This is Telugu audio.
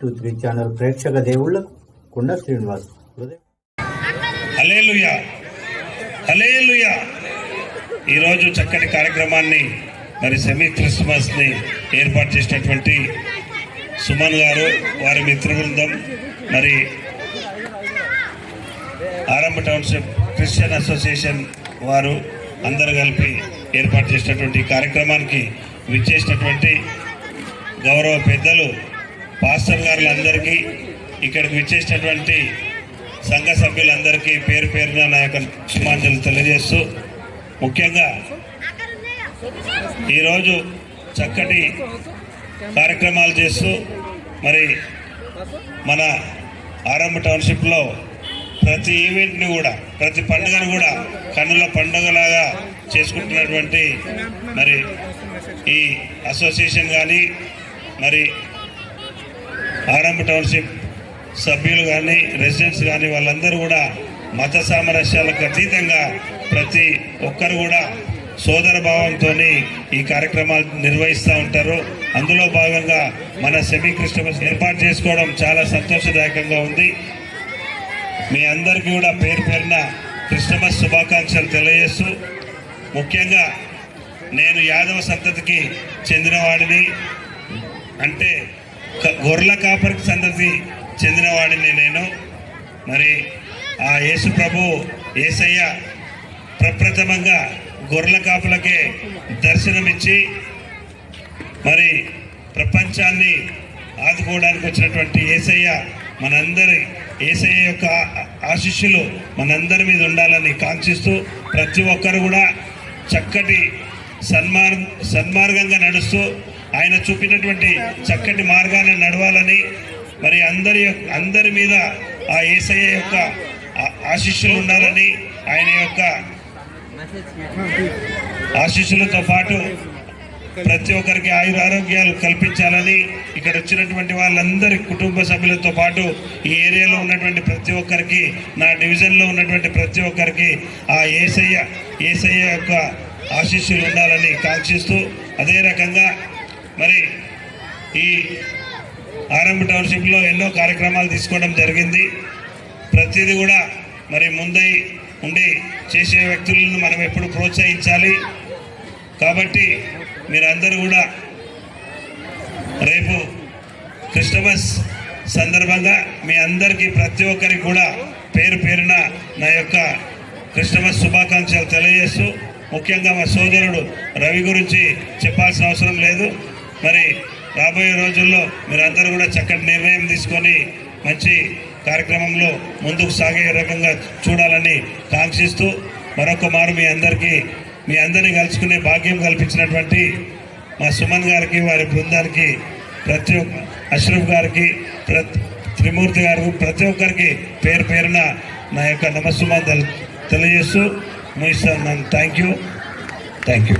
టూ త్రీ ఛానల్ ప్రేక్షక దేవుళ్ళకు కుండ శ్రీనివాస్ ఈరోజు చక్కటి కార్యక్రమాన్ని మరి సెమీ క్రిస్మస్ని ఏర్పాటు చేసినటువంటి సుమన్ గారు వారి మిత్రబృందం మరి ఆరంభ టౌన్షిప్ క్రిస్టియన్ అసోసియేషన్ వారు అందరూ కలిపి ఏర్పాటు చేసినటువంటి కార్యక్రమానికి విచ్చేసినటువంటి గౌరవ పెద్దలు పాస్టర్ గారులందరికీ ఇక్కడికి విచ్చేసినటువంటి సంఘ సభ్యులందరికీ పేరు పేరున నా యొక్క శుభాంజలు తెలియజేస్తూ ముఖ్యంగా ఈరోజు చక్కటి కార్యక్రమాలు చేస్తూ మరి మన ఆరంభ టౌన్షిప్లో ప్రతి ఈవెంట్ని కూడా ప్రతి పండుగను కూడా కన్నుల పండుగలాగా చేసుకుంటున్నటువంటి మరి ఈ అసోసియేషన్ కానీ మరి ఆరంభ టౌన్షిప్ సభ్యులు కానీ రెసిడెంట్స్ కానీ వాళ్ళందరూ కూడా మత సామరస్యాలకు అతీతంగా ప్రతి ఒక్కరు కూడా సోదర భావంతో ఈ కార్యక్రమాలు నిర్వహిస్తూ ఉంటారు. అందులో భాగంగా మన సెమీ క్రిస్టమస్ ఏర్పాటు చేసుకోవడం చాలా సంతోషదాయకంగా ఉంది. మీ అందరికీ కూడా పేరు పేరున క్రిస్టమస్ శుభాకాంక్షలు తెలియజేస్తూ ముఖ్యంగా నేను యాదవ సంతతికి చెందినవాడిని. అంటే గొర్రెల కాపరికి సంతతి చెందినవాడిని నేను. మరి ఆ యేసు ప్రభు ఏసయ్య ప్రప్రథమంగా గొర్రెల కాపులకే దర్శనమిచ్చి మరి ప్రపంచాన్ని ఆదుకోవడానికి వచ్చినటువంటి ఏసయ్య మనందరి ఏసయ్య యొక్క ఆశిష్యులు మనందరి మీద ఉండాలని కాంక్షిస్తూ ప్రతి ఒక్కరు కూడా చక్కటి సన్మార్ సన్మార్గంగా నడుస్తూ ఆయన చూపినటువంటి చక్కటి మార్గాన్ని నడవాలని మరి అందరి యొక్క- అందరి మీద ఆ ఏసయ్య యొక్క ఆ- ఆశీస్సులు ఉండాలని ఆయన యొక్క ఆశీస్సులతో పాటు ప్రతి ఒక్కరికి ఆయుర ఆరోగ్యాలు కల్పించాలని ఇక్కడ వచ్చినటువంటి వాళ్ళందరి కుటుంబ సభ్యులతో పాటు ఈ ఏరియాలో ఉన్నటువంటి ప్రతి ఒక్కరికి నా డివిజన్లో ఉన్నటువంటి ప్రతి ఒక్కరికి ఆ ఏసయ్య ఏసయ్య యొక్క ఆశీస్సులు ఉండాలని కాంక్షిస్తూ అదే రకంగా మరి ఈ ఆరంభ టౌన్షిప్లో ఎన్నో కార్యక్రమాలు తీసుకోవడం జరిగింది. ప్రతిదీ కూడా మరి ముందై ఉండి చేసే వ్యక్తులను మనం ఎప్పుడు ప్రోత్సహించాలి. కాబట్టి మీరందరూ కూడా రేపు క్రిస్టమస్ సందర్భంగా మీ అందరికీ ప్రతి ఒక్కరికి కూడా పేరు పేరున నా యొక్క క్రిస్టమస్ శుభాకాంక్షలు తెలియజేస్తూ ముఖ్యంగా మా సోదరుడు రవి గురించి చెప్పాల్సిన అవసరం లేదు. మరి రాబోయే రోజుల్లో మీరందరూ కూడా చక్కటి నిర్ణయం తీసుకొని మంచి కార్యక్రమంలో ముందుకు సాగే రకంగా చూడాలని కాంక్షిస్తూ మరొక మారు మీ అందరికీ మీ అందరినీ కలుసుకునే భాగ్యం కల్పించినటువంటి మా సుమన్ గారికి వారి బృందానికి ప్రతి ఒక్క అష్రఫ్ గారికి ప్రతి త్రిమూర్తి గారికి ప్రతి ఒక్కరికి పేరు పేరున నా యొక్క నమస్సుమాన్ తెలియజేస్తూ ముగిస్తాను థ్యాంక్ యూ. Thank you.